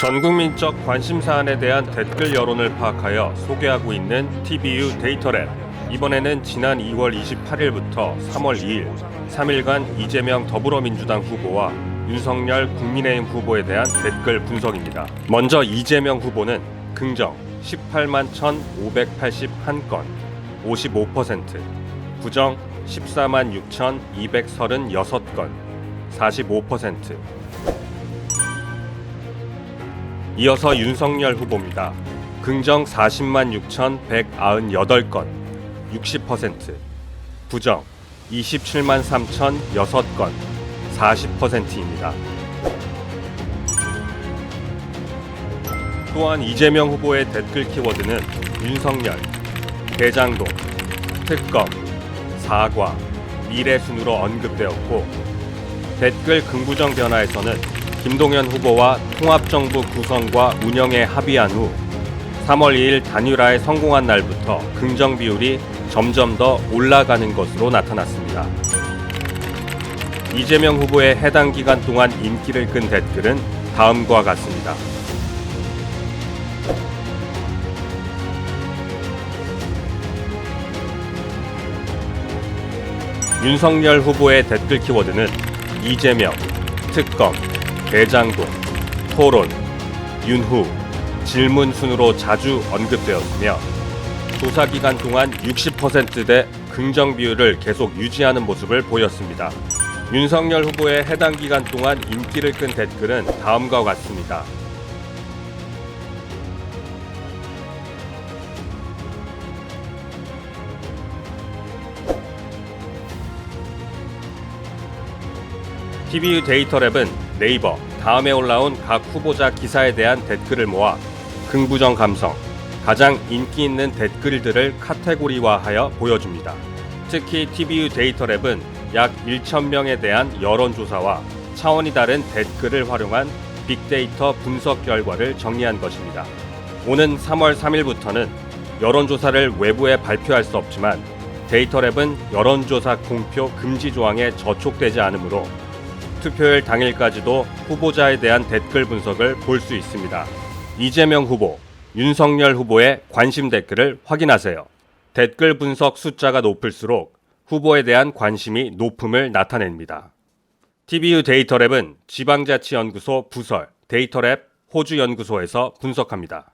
전국민적 관심 사안에 대한 댓글 여론을 파악하여 소개하고 있는 TBU 데이터랩. 이번에는 지난 2월 28일부터 3월 2일 3일간 이재명 더불어민주당 후보와 윤석열 국민의힘 후보에 대한 댓글 분석입니다. 먼저 이재명 후보는 긍정 18만 1,581건 55%, 부정 14만 6,236건 45%, 이어서 윤석열 후보입니다. 긍정 40만 6,198건, 60%, 부정 27만 3,006건, 40%입니다. 또한 이재명 후보의 댓글 키워드는 윤석열, 대장동, 특검, 사과, 미래 순으로 언급되었고 댓글 긍부정 변화에서는 김동연 후보와 통합정부 구성과 운영에 합의한 후 3월 2일 단일화에 성공한 날부터 긍정 비율이 점점 더 올라가는 것으로 나타났습니다. 이재명 후보의 해당 기간 동안 인기를 끈 댓글은 다음과 같습니다. 윤석열 후보의 댓글 키워드는 이재명, 특검, 대장동, 토론, 윤후, 질문 순으로 자주 언급되었으며 조사 기간 동안 60%대 긍정 비율을 계속 유지하는 모습을 보였습니다. 윤석열 후보의 해당 기간 동안 인기를 끈 댓글은 다음과 같습니다. TVU 데이터랩은 네이버 다음에 올라온 각 후보자 기사에 대한 댓글을 모아 긍부정 감성, 가장 인기 있는 댓글들을 카테고리화하여 보여줍니다. 특히 TVU 데이터랩은 약 1,000명에 대한 여론조사와 차원이 다른 댓글을 활용한 빅데이터 분석 결과를 정리한 것입니다. 오는 3월 3일부터는 여론조사를 외부에 발표할 수 없지만 데이터랩은 여론조사 공표 금지 조항에 저촉되지 않으므로 투표일 당일까지도 후보자에 대한 댓글 분석을 볼 수 있습니다. 이재명 후보, 윤석열 후보의 관심 댓글을 확인하세요. 댓글 분석 숫자가 높을수록 후보에 대한 관심이 높음을 나타냅니다. TBU 데이터랩은 지방자치연구소 부설 데이터랩 호주연구소에서 분석합니다.